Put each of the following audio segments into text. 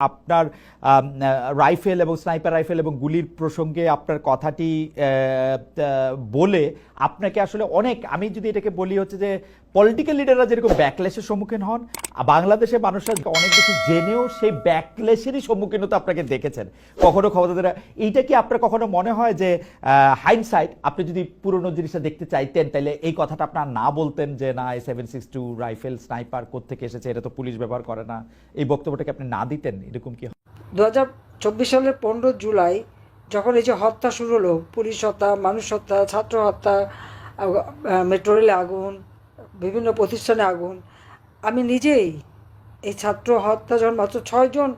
আপনার রাইফেল এবং sniper rifle এবং গুলির প্রসঙ্গে আপনার কথাটি বলে আপনাকে আসলে অনেক, আমি যদি এটাকে বলি হচ্ছে যে পলিটিক্যাল লিডাররা যেরকম ব্যাকলেসের সম্মুখীন হন, আর বাংলাদেশের মানুষরা অনেক কিছু জেনেও সেই ব্যাকলেসেরই সম্মুখীন হতে আপনাকে দেখেছেন। কখনো ক্ষমতাদের এইটা কি আপনার কখনো মনে হয় যে হাইন্ডসাইড আপনি যদি পুরনো জিনিসটা দেখতে চাইতেন তাহলে এই কথাটা আপনার না বলতেন যে, না seven six two rifle sniper কোথেকে এসেছে? এটা তো পুলিশ ব্যবহার করে না। এই বক্তব্যটাকে আপনি না দিতেন, এরকম কি? দু হাজার চব্বিশ সালের পনেরো জুলাই, যখন এই যে হত্যা শুরু হলো, পুলিশ হত্যা, মানুষ হত্যা, ছাত্র হত্যা মেট্রো রেলে আগুন বিভিন্ন প্রতিষ্ঠানে আগুন। আমি নিজেই এই ছাত্র হত্যা যখন মাত্র ছয়জন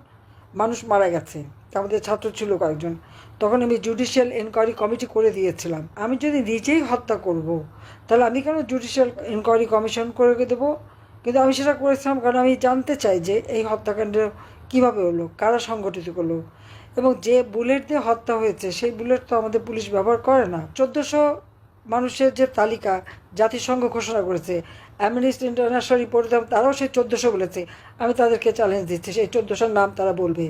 মানুষ মারা গেছে মধ্যে ছাত্র ছিল কয়েকজন, তখন আমি জুডিশিয়াল এনকোয়ারি কমিটি করে দিয়েছিলাম। আমি যদি নিজেই হত্যা করব, তাহলে আমি কেন জুডিশিয়াল এনকোয়ারি কমিশন করে দেবো? কিন্তু আমি সেটা করেছিলাম কারণ আমি জানতে চাই যে এই হত্যাকাণ্ড কীভাবে হলো, কারা সংগঠিত করল? এবং যে বুলেট দিয়ে হত্যা হয়েছে, সেই বুলেট তো আমাদের পুলিশ ব্যবহার করে না। চোদ্দোশো মানুষের যে তালিকা জাতিসংঘ ঘোষণা করেছে অ্যামনিস্ট ইন্টারন্যাশনাল রিপোর্ট তারাও সেই চোদ্দোশো বলেছে। আমি তাদেরকে চ্যালেঞ্জ দিচ্ছি, সেই চোদ্দোশোর নাম তারা বলবে।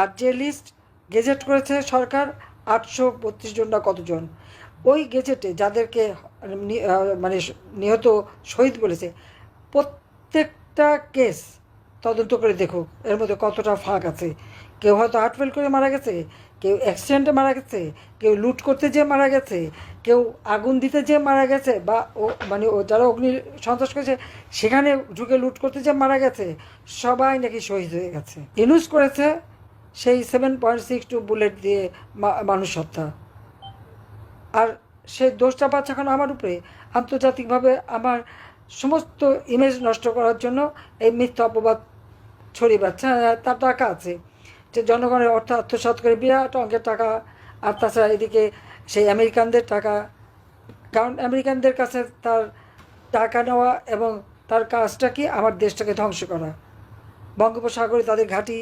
আর যে লিস্ট গেজেট করেছে সরকার, আটশো বত্রিশ জন না কতজন? ওই গেজেটে যাদেরকে মানে নিহত শহীদ বলেছে, প্রত্যেকটা কেস তদন্ত করে দেখুক, এর মধ্যে কতটা ফাঁক আছে। কেউ হয়তো হার্ট ফেল করে মারা গেছে কেউ অ্যাক্সিডেন্টে মারা গেছে কেউ লুট করতে যেয়ে মারা গেছে কেউ আগুন দিতে যেয়ে মারা গেছে বা ও মানে ও যারা অগ্নি সন্ত্রাস করেছে সেখানে ঢুকে লুট করতে যেয়ে মারা গেছে সবাই নাকি শহীদ হয়ে গেছে। ইউজ করেছে সেই seven point six two bullet দিয়ে মানুষ হত্যা। আর সেই দোষটা পাচ্ছে এখন আমার উপরে। আন্তর্জাতিকভাবে আমার সমস্ত ইমেজ নষ্ট করার জন্য এই মিথ্যা অপবাদ ছড়িয়ে পাচ্ছে হ্যাঁ, তার টাকা আছে। যে জনগণের অর্থ আত্মসাৎ করে বিরাট অঙ্কের টাকা, আর তাছাড়া এদিকে সেই আমেরিকানদের টাকা। কারণ আমেরিকানদের কাছে তার টাকা নেওয়া এবং তার কাজটা কি? আমার দেশটাকে ধ্বংস করা। বঙ্গোপসাগরে তাদের ঘাঁটি,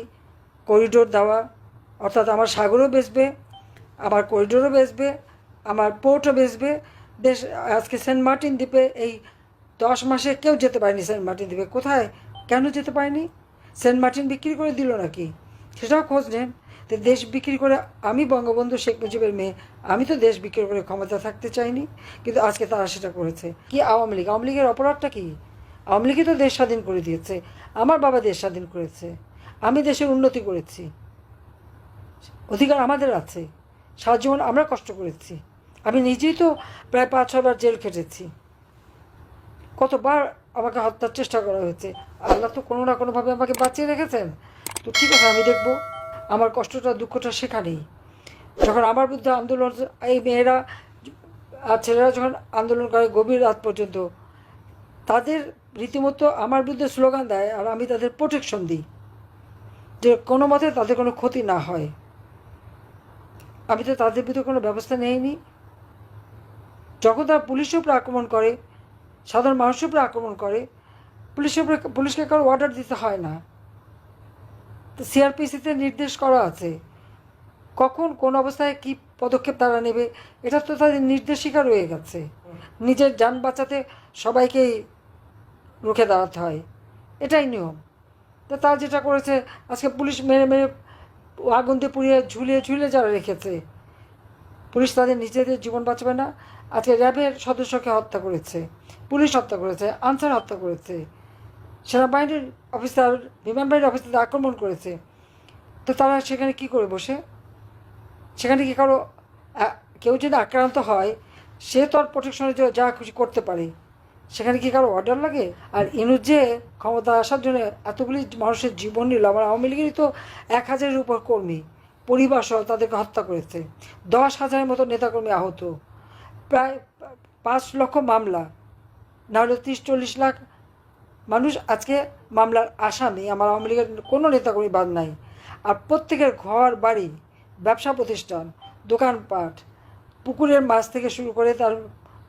করিডোর দেওয়া, অর্থাৎ আমার সাগরও বেচবে, আমার করিডোরও বেচবে, আমার পোর্টও বেচবে। দেশ, আজকে সেন্ট মার্টিন দ্বীপে এই দশ মাসে কেউ যেতে পারেনি সেন্ট মার্টিন দ্বীপে। কোথায়? কেন যেতে পারেনি? সেন্ট মার্টিন বিক্রি করে দিল নাকি? সেটাও খোঁজ নেন তো দেশ বিক্রি করে আমি বঙ্গবন্ধু শেখ মুজিবের মেয়ে, আমি তো দেশ বিক্রি করে ক্ষমতা থাকতে চাইনি, কিন্তু আজকে তারা সেটা করেছে। কি আওয়ামী লীগ? আওয়ামী লীগের অপরাধটা কি? আওয়ামী লীগই তো দেশ স্বাধীন করে দিয়েছে। আমার বাবা দেশ স্বাধীন করেছে। আমি দেশের উন্নতি করেছি। অধিকার আমাদের আছে। সারা জীবন আমরা কষ্ট করেছি। আমি নিজেই তো প্রায় পাঁচ ছবার জেল খেটেছি। কতবার আমাকে হত্যার চেষ্টা করা হয়েছে? আল্লাহ তো কোনো না কোনোভাবে আমাকে বাঁচিয়ে রেখেছেন। তো ঠিক আছে আমি দেখব? আমার কষ্টটা, দুঃখটা সেখানেই। যখন আমার বিরুদ্ধে আন্দোলন, এই মেয়েরা আর ছেলেরা যখন আন্দোলন করে গভীর রাত পর্যন্ত, তাদের রীতিমতো আমার বিরুদ্ধে স্লোগান দেয় আর আমি তাদের প্রোটেকশন দিই। যে কোনো মতে তাদের কোনো ক্ষতি না হয়। আমি তো তাদের বিরুদ্ধে কোনো ব্যবস্থা নেইনি। যখন তারা পুলিশের উপরে আক্রমণ করে, সাধারণ মানুষের উপরে আক্রমণ করে, পুলিশের উপরে পুলিশকে কারও অর্ডার দিতে হয় না। তো সিআরপিসিতে নির্দেশ করা আছে। কখন, কোন অবস্থায় কি পদক্ষেপ তারা নেবে, এটা তো তাদের নির্দেশিকা রয়ে গেছে। নিজের যান বাঁচাতে সবাইকেই রুখে দাঁড়াতে হয়। এটাই নিয়ম। তো তার যেটা করেছে, আজকে পুলিশ মেরে মেরে আগুন দিয়ে পুড়িয়ে ঝুলিয়ে ঝুলিয়ে যারা রেখেছে, পুলিশ তাদের নিজেদের জীবন বাঁচাবে না। আজকে র্যাবের সদস্যকে হত্যা করেছে, পুলিশ হত্যা করেছে, আনসার হত্যা করেছে। সেনাবাহিনীর অফিসার, বিমান বাহিনীর অফিসার আক্রমণ করেছে। তো তারা সেখানে কি করে বসে? সেখানে কি কারও কেউ যদি আক্রান্ত হয়, সে তো আর প্রোটেকশনের জন্য যা খুশি করতে পারে। সেখানে কি কারও অর্ডার লাগে? আর ইনুজ যে ক্ষমতা আসার জন্য এতগুলি মানুষের জীবন নিল, আমার আওয়ামী লীগেরই তো এক হাজারের উপর কর্মী, পরিবার সহ তাদেরকে হত্যা করেছে। দশ হাজারের মতো নেতাকর্মী আহত। প্রায় পাঁচ লক্ষ মামলা না হলে তিরিশ চল্লিশ লাখ মানুষ আজকে মামলার আসামি, আমার আওয়ামী লীগের কোনো নেতাকর্মী বাদ নাই। আর প্রত্যেকের ঘর, বাড়ি, ব্যবসা প্রতিষ্ঠান, দোকানপাট, পুকুরের মাছ থেকে শুরু করে তার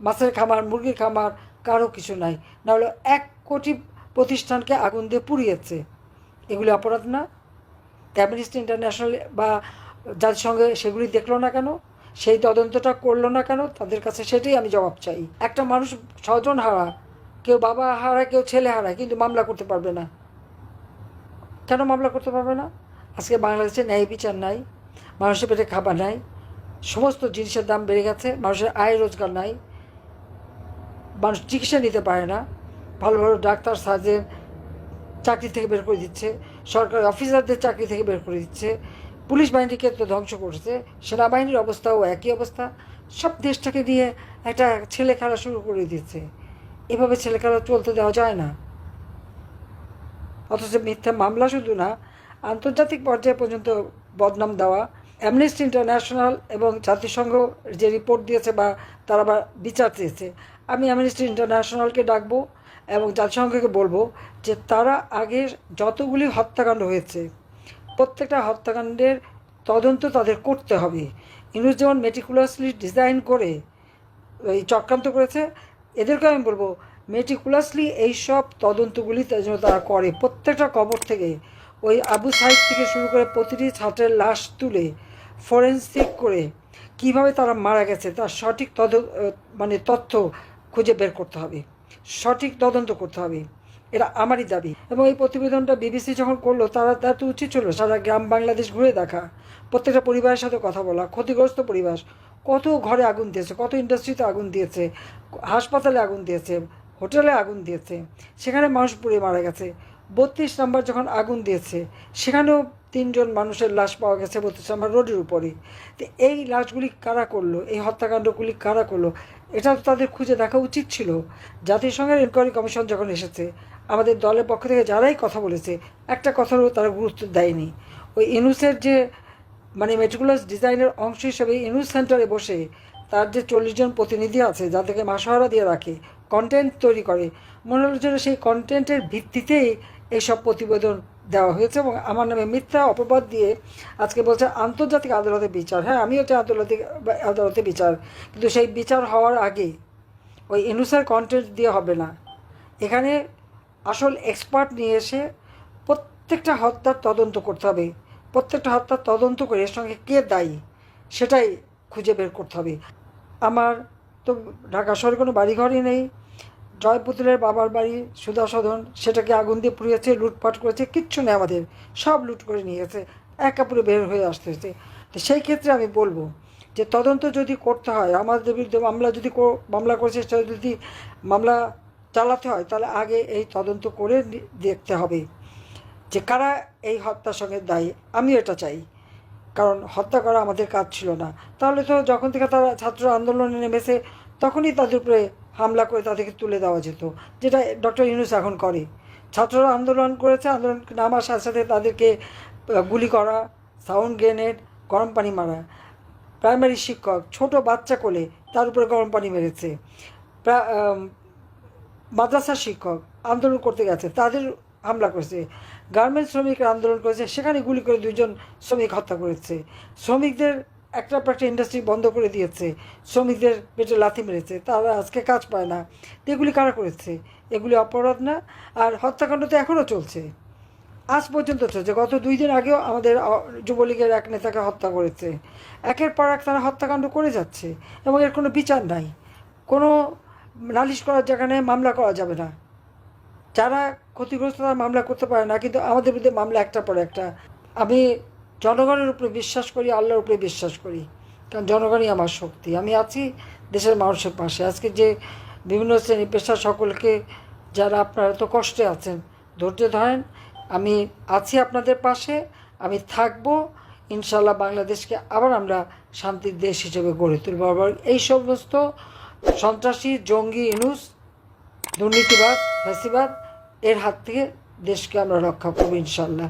মাছের খামার, মুরগির খামার, কারও কিছু নাই। না হলে এক কোটি প্রতিষ্ঠানকে আগুন দিয়ে পুড়িয়েছে। এগুলি অপরাধ না। অ্যামনিস্টি ইন্টারন্যাশনাল বা জাতিসংঘে সেগুলি দেখল না কেন? সেই তদন্তটা করল না কেন? তাদের কাছে সেটাই আমি জবাব চাই। একটা মানুষ ছজন হারা কেউ বাবা হারায়, কেউ ছেলে হারায়, কিন্তু মামলা করতে পারবে না। কেন মামলা করতে পারবে না? আজকে বাংলাদেশে ন্যায় বিচার নাই, মানুষের পেটে খাবার নাই, সমস্ত জিনিসের দাম বেড়ে গেছে, মানুষের আয় রোজগার নাই, মানুষ চিকিৎসা নিতে পারে না, ভালো ভালো ডাক্তার, সার্জেন চাকরি থেকে বের করে দিচ্ছে, সরকারি অফিসারদের চাকরি থেকে বের করে দিচ্ছে, পুলিশ বাহিনীকে তো ধ্বংস করছে, সেনাবাহিনীর অবস্থাও একই অবস্থা, সব দেশটাকে নিয়ে একটা ছেলে খেলা শুরু করে দিচ্ছে এভাবে ছেলে চলতে দেওয়া যায় না। অথচ মিথ্যা মামলা শুধু না, আন্তর্জাতিক পর্যায়ে পর্যন্ত বদনাম দেওয়া অ্যামনেস্টি ইন্টারন্যাশনাল এবং জাতিসংঘ যে রিপোর্ট দিয়েছে বা তারা আবার বিচার চেয়েছে, আমি অ্যামনেস্টি ইন্টারন্যাশনালকে ডাকবো এবং জাতিসংঘকে বলব যে তারা আগের যতগুলি হত্যাকাণ্ড হয়েছে, প্রত্যেকটা হত্যাকাণ্ডের তদন্ত তাদের করতে হবে। ইউনুস যেমন মেটিকুলাসলি ডিজাইন করে, এই চক্রান্ত করেছে এদেরকে আমি বলব মেটিকুলাসলি এইসব তদন্তগুলি জন্য তারা করে। প্রত্যেকটা কবর থেকে ওই আবু সাইদ থেকে শুরু করে প্রতিটি ছাত্রের লাশ তুলে ফরেন্সিক করে কীভাবে তারা মারা গেছে, তার সঠিক তদ মানে তথ্য খুঁজে বের করতে হবে। সঠিক তদন্ত করতে হবে। এটা আমারই দাবি। এবং এই প্রতিবেদনটা বিবিসি যখন করল, তারা তার তো উচিত ছিল, সারা গ্রাম বাংলাদেশ ঘুরে দেখা, প্রত্যেকটা পরিবারের সাথে কথা বলা, ক্ষতিগ্রস্ত পরিবার কত ঘরে আগুন দিয়েছে, কত ইন্ডাস্ট্রিতে আগুন দিয়েছে, হাসপাতালে আগুন দিয়েছে, হোটেলে আগুন দিয়েছে, সেখানে মানুষ পুড়ে মারা গেছে। বত্রিশ নাম্বার যখন আগুন দিয়েছে, সেখানেও তিনজন মানুষের লাশ পাওয়া গেছে বত্রিশ নাম্বার রোডের উপরে। তো এই লাশগুলি কারা করল? এই হত্যাকাণ্ডগুলি কারা করল? এটা তো তাদের খুঁজে দেখা উচিত ছিল। জাতিসংঘের ইনকোয়ারি কমিশন যখন এসেছে, আমাদের দলের পক্ষ থেকে যারাই কথা বলেছে, একটা কথারও তারা গুরুত্ব দেয়নি। ওই ইনুসের যে মানে মেট্রিকুলাস ডিজাইনের অংশ হিসেবে ইনুস সেন্টারে বসে তার যে চল্লিশ জন প্রতিনিধি আছে যাদেরকে মাসহারা দিয়ে রাখে কন্টেন্ট তৈরি করে। মনে হলো যেন সেই কন্টেন্টের ভিত্তিতেই এইসব প্রতিবেদন দেওয়া হয়েছে এবং আমার নামে মিথ্যা অপবাদ দিয়ে আজকে বলছে আন্তর্জাতিক আদালতে বিচার। হ্যাঁ আমিও চাই আন্তর্জাতিক আদালতে বিচার, কিন্তু সেই বিচার হওয়ার আগে ওই ইনুসের কন্টেন্ট দিয়ে হবে না। এখানে আসল এক্সপার্ট নিয়ে এসে প্রত্যেকটা হত্যার তদন্ত করতে হবে। প্রত্যেকটা হত্যার তদন্ত করে এর সঙ্গে কে দায়ী, সেটাই খুঁজে বের করতে হবে। আমার তো ঢাকা শহরে কোনো বাড়িঘরই নেই। জয়পুতুলের বাবার বাড়ি সুধা সেটাকে আগুন দিয়ে পুড়িয়েছে, লুটপাট করেছে, কিচ্ছু নেই আমাদের। সব লুট করে নিয়ে গেছে এক কাপড়ে বের হয়ে আসতে আসতেছে তো সেই ক্ষেত্রে আমি বলব যে তদন্ত যদি করতে হয়, আমাদের বিরুদ্ধে মামলা যদি মামলা করেছে, সেটা যদি মামলা চালাতে হয়, তাহলে আগে এই তদন্ত করে দেখতে হবে। যে কারা এই হত্যার সঙ্গে দায়ী আমি এটা চাই। কারণ হত্যা করা আমাদের কাজ ছিল না। তাহলে তো যখন থেকে তারা ছাত্র আন্দোলনে নেমেছে, তখনই তাদের উপরে হামলা করে তাদেরকে তুলে দেওয়া যেত, যেটা ডক্টর ইউনুস এখন করে। ছাত্ররা আন্দোলন করেছে, আন্দোলন নামার সাথে সাথে তাদেরকে গুলি করা, সাউন্ড গ্রেনেড, গরম পানি মারা। প্রাইমারি শিক্ষক, ছোট বাচ্চা কোলে তার উপরে গরম পানি মেরেছে। মাদ্রাসার শিক্ষক আন্দোলন করতে গেছে। তাদের হামলা করেছে। গার্মেন্টস শ্রমিকরা আন্দোলন করেছে, সেখানে গুলি করে দুইজন শ্রমিক হত্যা করেছে। শ্রমিকদের একটা একটা ইন্ডাস্ট্রি বন্ধ করে দিয়েছে। শ্রমিকদের পেটে লাথি মেরেছে, তারা আজকে কাজ পায় না। এগুলি কারা করেছে? এগুলি অপরাধ না? আর হত্যাকাণ্ড তো এখনও চলছে। আজ পর্যন্ত চলছে। গত দুই দিন আগেও আমাদের যুবলীগের এক নেতাকে হত্যা করেছে। একের পর এক তারা হত্যাকাণ্ড করে যাচ্ছে এবং এর কোনো বিচার নাই। কোনো নালিশ করার জায়গা নেই, মামলা করা যাবে না। যারা ক্ষতিগ্রস্ত তারা মামলা করতে পারে না, কিন্তু আমাদের বিরুদ্ধে মামলা একটার পর একটা। আমি জনগণের উপরে বিশ্বাস করি, আল্লাহর উপরে বিশ্বাস করি, কারণ জনগণই আমার শক্তি। আমি আছি দেশের মানুষের পাশে। আজকে যে বিভিন্ন শ্রেণি পেশা সকলকে যারা আপনারা তো কষ্টে আছেন, ধৈর্য ধরেন, আমি আছি আপনাদের পাশে, আমি থাকব ইনশাল্লাহ বাংলাদেশকে আবার আমরা শান্তির দেশ হিসেবে গড়ে তুলব। আবার এই সমস্ত সন্ত্রাসী, জঙ্গি, ইনুস দুর্নীতিবাদ ফ্যাসিবাদ এর হাত থেকে দেশকে আমরা রক্ষা করব ইনশাল্লাহ